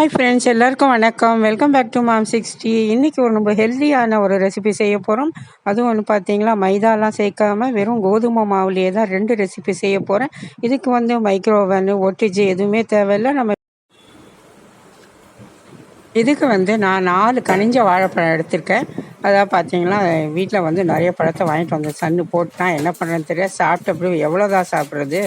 Hi friends எல்லாருக்கும் வணக்கம். Welcome back to mom sixty இன்றைக்கி ஒரு நம்ம ஹெல்த்தியான ஒரு ரெசிபி செய்ய போகிறோம் அதுவும் ஒன்று பார்த்தீங்களா மைதாலாம் சேர்க்காம வெறும் கோதுமை மாவுலேயே தான் ரெண்டு ரெசிபி செய்ய போகிறேன் இதுக்கு வந்து மைக்ரோவன் ஒட்டிஜி எதுவுமே தேவையில்லை. நம்ம இதுக்கு வந்து நான் நாலு கனிஞ்ச வாழைப்பழம் எடுத்திருக்கேன். அதாவது பார்த்தீங்களா வீட்டில் வந்து நிறைய பழத்தை வாங்கிட்டு வந்தேன் சன்னு போட்டுனா என்ன பண்ணுறேன்னு தெரியாது. சாப்பிட்ட அப்படி எவ்வளோதான் சாப்பிட்றது?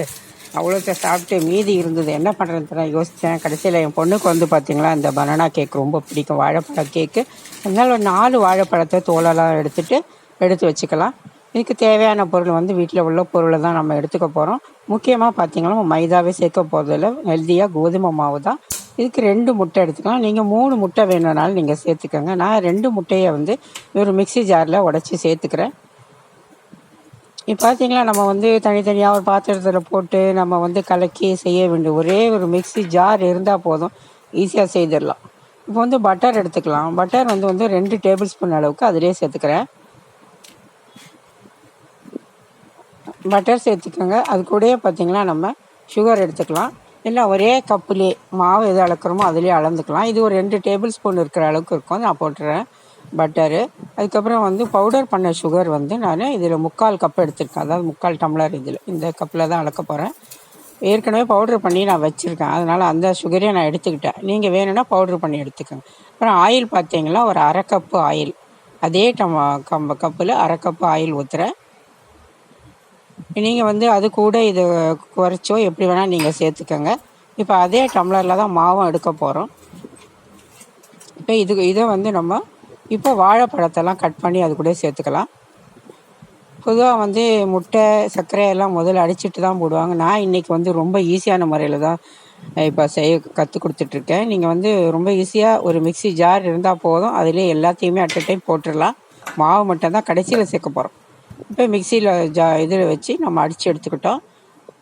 அவ்வளோத்த சாப்பிட்டு மீதி இருந்தது. என்ன பண்ணுறதுன்னு யோசித்தேன் கடைசியில் என் பொண்ணுக்கு வந்து பார்த்திங்களா இந்த பனானா கேக் ரொம்ப பிடிக்கும். வாழைப்பழ கேக்கு அதனால் ஒரு நாலு வாழைப்பழத்தை தோலெல்லாம் எடுத்துகிட்டு எடுத்து வச்சுக்கலாம். இதுக்கு தேவையான பொருள் வந்து வீட்டில் உள்ள பொருளை தான் நம்ம எடுத்துக்க போகிறோம் முக்கியமாக பார்த்திங்கன்னா மைதாவே சேர்க்க போகிறதில்ல ஹெல்த்தியாக கோதுமை மாவு தான். இதுக்கு ரெண்டு முட்டை எடுத்துக்கலாம். நீங்கள் மூணு முட்டை வேணும்னாலும் நீங்கள் சேர்த்துக்கோங்க. நான் ரெண்டு முட்டையை வந்து ஒரு மிக்சி ஜாரில் உடச்சி சேர்த்துக்கிறேன். இப்போ பார்த்தீங்களா நம்ம வந்து தனித்தனியாக ஒரு பாத்திரத்தில் போட்டு நம்ம வந்து கலக்கி செய்ய வேண்டிய ஒரே ஒரு மிக்சி ஜார் இருந்தால் போதும். ஈஸியாக செய்திடலாம். இப்போ வந்து பட்டர் எடுத்துக்கலாம். பட்டர் வந்து வந்து ரெண்டு டேபிள் ஸ்பூன் அளவுக்கு அதிலே சேர்த்துக்கிறேன். பட்டர் சேர்த்துக்கோங்க. அது கூடயே பார்த்திங்கன்னா நம்ம சுகர் எடுத்துக்கலாம். இல்லை ஒரே கப்புலேயே மாவு எது அளக்குறோமோ அதுலேயே அளந்துக்கலாம். இது ஒரு ரெண்டு டேபிள் ஸ்பூன் இருக்கிற அளவுக்கு இருக்கும். நான் போட்டுறேன். பட்டரு. அதுக்கப்புறம் வந்து பவுடர் பண்ண சுகர் வந்து நான் இதில் முக்கால் கப் எடுத்திருக்கேன். அதாவது முக்கால் டம்ளர் இதில். இந்த கப்பில் தான் அளக்க போகிறேன் ஏற்கனவே பவுடர் பண்ணி நான் வச்சுருக்கேன். அதனால் அந்த சுகரே நான் எடுத்துக்கிட்டேன். நீங்கள் வேணும்னா பவுட்ரு பண்ணி எடுத்துக்கோங்க. அப்புறம் ஆயில் பார்த்தீங்கன்னா ஒரு அரை கப்பு ஆயில். அதே டம் கம்ப கப்பில் அரை கப்பு ஆயில் ஊற்றுறேன் நீங்கள் வந்து அது கூட இது குறைச்சோ எப்படி வேணால் நீங்கள் சேர்த்துக்கோங்க. இப்போ அதே டம்ளரில் தான் மாவும் எடுக்க போகிறோம் இப்போ இது இதை வந்து நம்ம இப்போ வாழைப்பழத்தெல்லாம் கட் பண்ணி அது கூட சேர்த்துக்கலாம். பொதுவாக வந்து முட்டை சர்க்கரை எல்லாம் முதல்ல அடிச்சுட்டு தான் போடுவாங்க. நான் இன்றைக்கி வந்து ரொம்ப ஈஸியான முறையில் தான் இப்போ செய்ய கற்றுக் கொடுத்துட்ருக்கேன் நீங்கள் வந்து ரொம்ப ஈஸியாக ஒரு மிக்சி ஜார் இருந்தால் போதும். அதிலே எல்லாத்தையுமே அட் அ டைம் போட்டுடலாம். மாவு மட்டும் தான் கடைசியில் சேர்க்க போகிறோம் இப்போ மிக்சியில் ஜா இதில் வச்சு நம்ம அடித்து எடுத்துக்கிட்டோம்.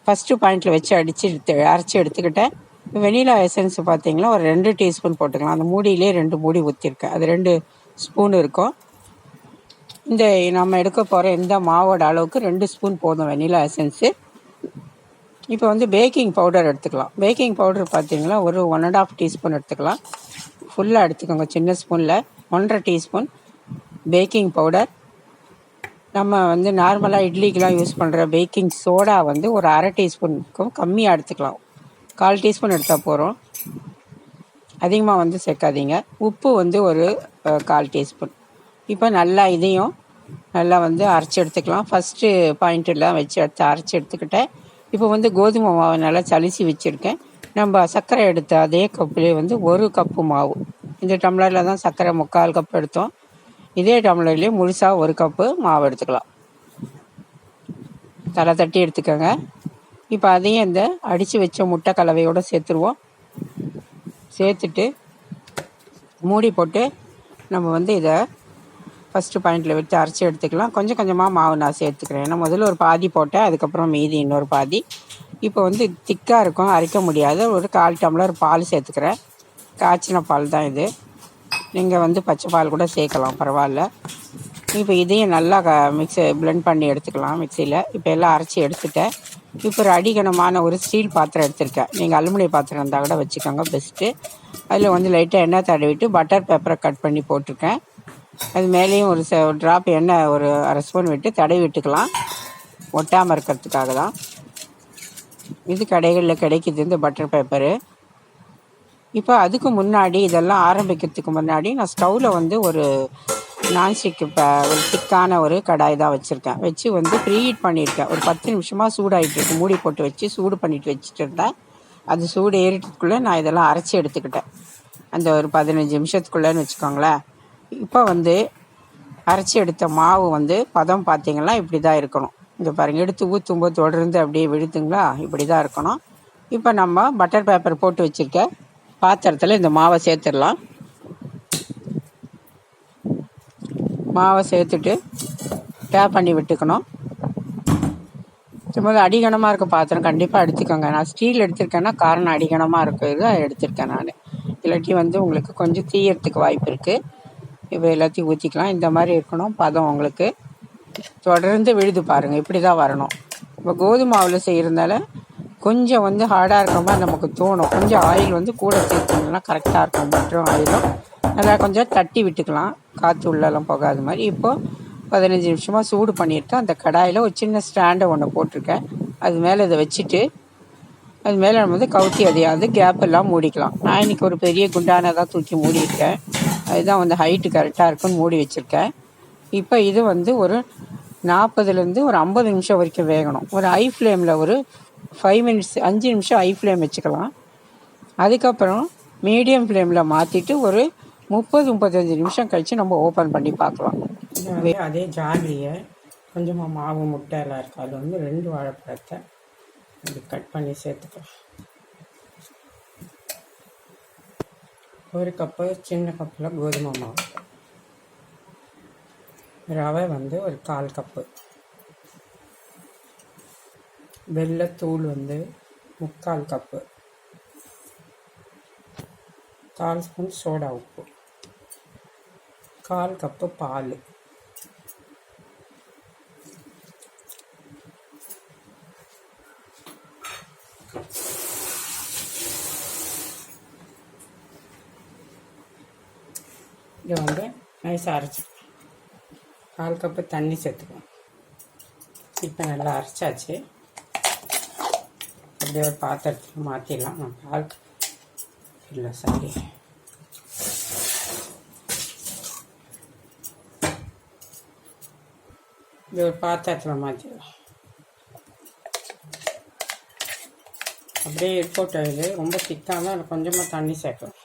ஃபஸ்ட்டு பாயிண்டில் வச்சு அடித்து எடுத்து அரைச்சி எடுத்துக்கிட்டேன். வெனிலா எசன்ஸ் பார்த்தீங்கன்னா ஒரு ரெண்டு டீஸ்பூன் போட்டுக்கலாம். அந்த மூடியிலே ரெண்டு மூடி ஊற்றிருக்கேன் அது ரெண்டு ஸ்பூன் இருக்கும். இந்த நம்ம எடுக்க போகிற இந்த மாவோட அளவுக்கு ரெண்டு ஸ்பூன் போதும் வெனிலா எசன்ஸு. இப்போ வந்து பேக்கிங் பவுடர் எடுத்துக்கலாம். பேக்கிங் பவுடர் பார்த்தீங்கன்னா ஒரு ஒன் அண்ட் ஆஃப் டீஸ்பூன் எடுத்துக்கலாம். ஃபுல்லாக எடுத்துக்கோங்க சின்ன ஸ்பூனில். ஒன்றரை டீஸ்பூன் பேக்கிங் பவுடர். நம்ம வந்து நார்மலாக இட்லிக்கெலாம் யூஸ் பண்ணுற பேக்கிங் சோடா வந்து ஒரு அரை டீஸ்பூனுக்கும் கம்மியாக எடுத்துக்கலாம். கால் டீஸ்பூன் எடுத்தால் போகிறோம் அதிகமாக வந்து சேர்க்காதீங்க. உப்பு வந்து ஒரு கால் டீஸ்பூன். இப்போ நல்லா இதையும் நல்லா வந்து அரைச்சி எடுத்துக்கலாம். ஃபஸ்ட்டு பாயிண்ட்டெல்லாம் வச்சு எடுத்து அரைச்சி எடுத்துக்கிட்டேன். இப்போ வந்து கோதுமை மாவை நல்லா சளிச்சு வச்சுருக்கேன். நம்ம சர்க்கரை எடுத்த அதே கப்புலேயே வந்து ஒரு கப்பு மாவு. இந்த டம்ளரில் தான் சர்க்கரை முக்கால் கப் எடுத்தோம். இதே டம்ளர்லேயே முழுசாக ஒரு கப்பு மாவு எடுத்துக்கலாம். தலை தட்டி எடுத்துக்கோங்க. இப்போ அதையும் இந்த அடித்து வச்ச முட்டை கலவையோடு சேர்த்துருவோம். சேர்த்துட்டு மூடி போட்டு நம்ம வந்து இதை ஃபஸ்ட்டு பாயிண்டில் வச்சு அரைச்சி எடுத்துக்கலாம். கொஞ்சம் கொஞ்சமாக மாவு நான் சேர்த்துக்கிறேன். ஏன்னா முதல்ல ஒரு பாதி போட்டேன் அதுக்கப்புறம் மீதி இன்னொரு பாதி. இப்போ வந்து திக்காக இருக்கும் அரைக்க முடியாது. ஒரு கால் டம்ளர் பால் சேர்த்துக்கிறேன். காய்ச்சின பால் தான் இது. நீங்கள் வந்து பச்சை பால் கூட சேர்க்கலாம் பரவாயில்ல. இப்போ இதையும் நல்லா க மிக்ஸி பிளெண்ட் பண்ணி எடுத்துக்கலாம் மிக்சியில். இப்போ எல்லாம் அரைச்சி எடுத்துட்டேன். இப்போ ஒரு அடிகணமான ஒரு ஸ்டீல் பாத்திரம் எடுத்திருக்கேன். நீங்கள் அலுமினிய பாத்திரம் இருந்தால் கூட வச்சுக்கோங்க பெஸ்ட்டு அதில் வந்து லைட்டாக எண்ணெய் தடவிட்டு பட்டர் பேப்பரை கட் பண்ணி போட்டிருக்கேன். அது மேலேயும் ஒரு ச ட்ராப் எண்ணெய் ஒரு அரை ஸ்பூன் விட்டு தடவி விட்டுக்கலாம். ஒட்டாமல் இருக்கிறதுக்காக தான். இது கடைகளில் கிடைக்கிது இந்த பட்டர் பேப்பரு இப்போ அதுக்கு முன்னாடி இதெல்லாம் ஆரம்பிக்கிறதுக்கு முன்னாடி நான் ஸ்டவ்வில் வந்து ஒரு நான்ஸ்டிக்கு இப்போ ஒரு திக்கான ஒரு கடாய் தான் வச்சுருக்கேன். வச்சு வந்து ப்ரீஹீட் பண்ணியிருக்கேன். ஒரு பத்து நிமிஷமாக சூடாகிட்டு இருக்கு. மூடி போட்டு வச்சு சூடு பண்ணிட்டு வச்சுட்டு இருந்தேன். அது சூடு ஏறிட்டதுக்குள்ளே நான் இதெல்லாம் அரைச்சி எடுத்துக்கிட்டேன். அந்த ஒரு பதினஞ்சு நிமிஷத்துக்குள்ளேன்னு வச்சுக்கோங்களேன். இப்போ வந்து அரைச்சி எடுத்த மாவு வந்து பதம் பார்த்திங்கன்னா இப்படி தான் இருக்கணும். இங்கே பாருங்கள் எடுத்து ஊற்றும்போது தொடர்ந்து அப்படியே விழுத்துங்களா இப்படி தான் இருக்கணும். இப்போ நம்ம பட்டர் பேப்பர் போட்டு வச்சுருக்க பாத்திரத்தில் இந்த மாவை சேர்த்துடலாம். மாவை சேர்த்துட்டு டேப் பண்ணி விட்டுக்கணும். சும்மா அடிகணமாக இருக்க பாத்திரம் கண்டிப்பாக எடுத்துக்கோங்க நான் ஸ்டீல் எடுத்திருக்கேன்னா காரணம் அடிகணமாக இருக்கிறது எடுத்திருக்கேன் நான். இல்லாட்டி வந்து உங்களுக்கு கொஞ்சம் தீயறதுக்கு வாய்ப்பு இருக்குது இப்போ எல்லாத்தையும் ஊற்றிக்கலாம் இந்த மாதிரி இருக்கணும். பதம் உங்களுக்கு. தொடர்ந்து விழுது பாருங்கள் இப்படி தான் வரணும். இப்போ கோதுமை மாவில் செய்கிறதுனால கொஞ்சம் வந்து ஹார்டாக இருக்க மாதிரி நமக்கு தோணும். கொஞ்சம் ஆயில் வந்து கூட சேர்த்துனா கரெக்டாக இருக்கும். மற்றும் ஆயிலும் நல்லா கொஞ்சம் தட்டி விட்டுக்கலாம். காற்று உள்ளெல்லாம் போகாத மாதிரி. இப்போது பதினஞ்சு நிமிஷமாக சூடு பண்ணியிருக்கேன். அந்த கடாயில் ஒரு சின்ன ஸ்டாண்டை ஒன்று போட்டிருக்கேன். அது மேலே இதை வச்சுட்டு அது மேலே நம்ம வந்து கவுத்தி அதையாவது கேப் எல்லாம் மூடிக்கலாம். நான் இன்றைக்கி ஒரு பெரிய குண்டானதாக தூக்கி மூடியிருக்கேன். அதுதான் வந்து ஹைட்டு கரெக்டாக இருக்குன்னு மூடி வச்சுருக்கேன். இப்போ இது வந்து ஒரு நாற்பதுலேருந்து ஒரு ஐம்பது நிமிஷம் வரைக்கும் வேகணும். ஒரு ஐ ஃப்ளேமில் ஒரு ஃபைவ் மினிட்ஸ் அஞ்சு நிமிஷம் ஐ ஃப்ளேம் வச்சுக்கலாம். அதுக்கப்புறம் மீடியம் ஃப்ளேமில் மாற்றிட்டு ஒரு முப்பது முப்பத்தஞ்சு நிமிஷம் கழித்து நம்ம ஓப்பன் பண்ணி பார்க்கலாம். அதே ஜாலியை கொஞ்சமாக மாவு முட்டை எல்லாம் இருக்குது அது வந்து ரெண்டு வாழைப்பழத்தை இப்படி கட் பண்ணி சேர்த்துக்கலாம். ஒரு கப்பு சின்ன கப்பில் கோதுமை மாவு. ரவை வந்து ஒரு கால் கப்பு வெள்ளத்தூள் வந்து முக்கால் கப்பு கால் ஸ்பூன் சோடா உப்பு. கால் கப்பு பால். இதை வந்து நைஸாக அரைச்சி. கால் கப்பு தண்ணி சேர்த்துக்கணும். இப்போ நல்லா அரைச்சாச்சு. அப்படியே ஒரு பாத்திரத்தில் மாற்றிடலாம் நான் பால் இல்லை சாரி. இது ஒரு பாத்திரத்தில் மாற்றிடலாம் அப்படியே இருக்கட்டும் இது ரொம்ப திக்காக தான் கொஞ்சமாக தண்ணி சேர்க்கணும்.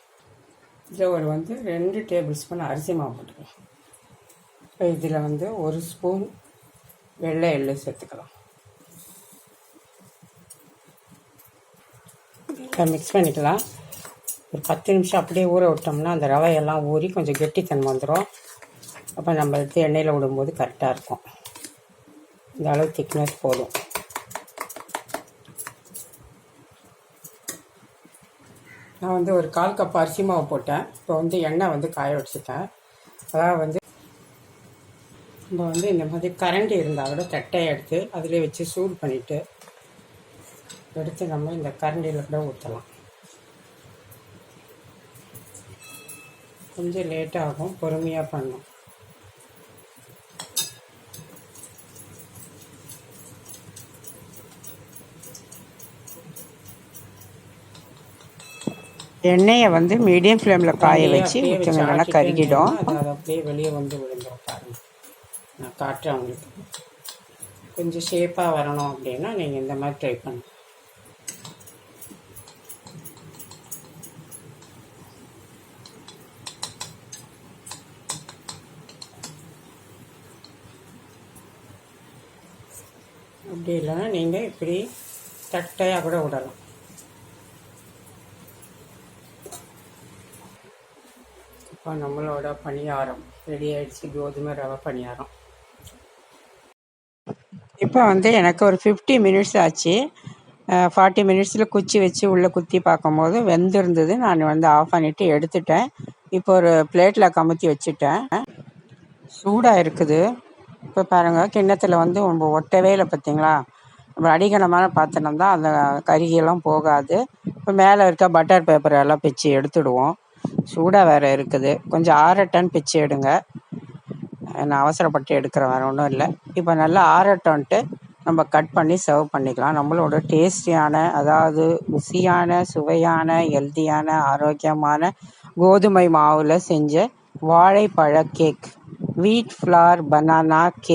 இதில் ஒரு வந்து ரெண்டு டேபிள் ஸ்பூன் அரிசி மாவு போட்டுக்கலாம். இப்போ இதில் வந்து ஒரு ஸ்பூன் வெள்ளை எள்ளு சேர்த்துக்கலாம். மிக்ஸ் பண்ணிக்கலாம். ஒரு பத்து நிமிஷம் அப்படியே ஊற விட்டோம்னா அந்த ரவையெல்லாம் ஊறி கொஞ்சம் கெட்டித்தன்மை வந்துடும். அப்போ நம்ம எடுத்து எண்ணெயில் விடும்போது கரெக்டாக இருக்கும். இந்த அளவு திக்னஸ் போதும் நான் வந்து ஒரு கால் கப் அரிசி மாவு போட்டேன். இப்போ வந்து எண்ணெய் வந்து காய வச்சுட்டேன். அதாவது வந்து நம்ம வந்து இந்த மாதிரி கரண்டி இருந்தால் கூட தட்டையை எடுத்து அதிலே வச்சு சூடு பண்ணிவிட்டு எடுத்து நம்ம இந்த கரண்டியில் கூட ஊற்றலாம் கொஞ்சம் லேட்டாகும் பொறுமையாக பண்ணும் எண்ணெயை வந்து மீடியம் ஃப்ளேமில் காய வச்சு ஊற்றுங்கன்னா கருகிடும். அது அப்படியே வெளியே வந்து விழுந்துடும் பாருங்கள் நான் காட்டுறேன் உங்களுக்கு. கொஞ்சம் ஷேப்பாக வரணும் அப்படின்னா நீங்கள் இந்த மாதிரி ட்ரை பண்ணுங்கள் அப்படி இல்லைன்னா நீங்கள் இப்படி தட்டையாக கூட விடலாம். இப்போ நம்மளோட பணியாரம் ரெடி ஆகிடுச்சு கோதுமை ரவை பணியாரம். இப்போ வந்து எனக்கு ஒரு ஃபிஃப்டி மினிட்ஸ் ஆச்சு. ஃபார்ட்டி மினிட்ஸில் குச்சி வச்சு உள்ளே குத்தி பார்க்கும்போது வெந்திருந்தது. நான் வந்து ஆஃப் பண்ணிவிட்டு எடுத்துட்டேன். இப்போ ஒரு பிளேட்டில் கமுத்தி வச்சுட்டேன். சூடாக இருக்குது. இப்போ பாருங்கள் கிண்ணத்தில் வந்து நம்ம ஒட்டவே இல்லை பார்த்தீங்களா நம்ம அடிக்கணமான பாத்திரம் தான். அந்த கருகியெல்லாம் போகாது. இப்போ மேலே இருக்க பட்டர் பேப்பர் எல்லாம் பிச்சு எடுத்துடுவோம். சூடாக வேறு இருக்குது. கொஞ்சம் ஆறட்டன்னு பிச்சு எடுங்க. நான் அவசரப்பட்டு எடுக்கிறேன் வேறு ஒன்றும் இல்லை. இப்போ நல்லா ஆறட்டன்ட்டு நம்ம கட் பண்ணி சர்வ் பண்ணிக்கலாம். நம்மளோட டேஸ்டியான அதாவது ருசியான சுவையான ஹெல்த்தியான ஆரோக்கியமான கோதுமை மாவில் செஞ்ச வாழைப்பழ கேக் வீட் ஃப்ளார் பனானா கேக்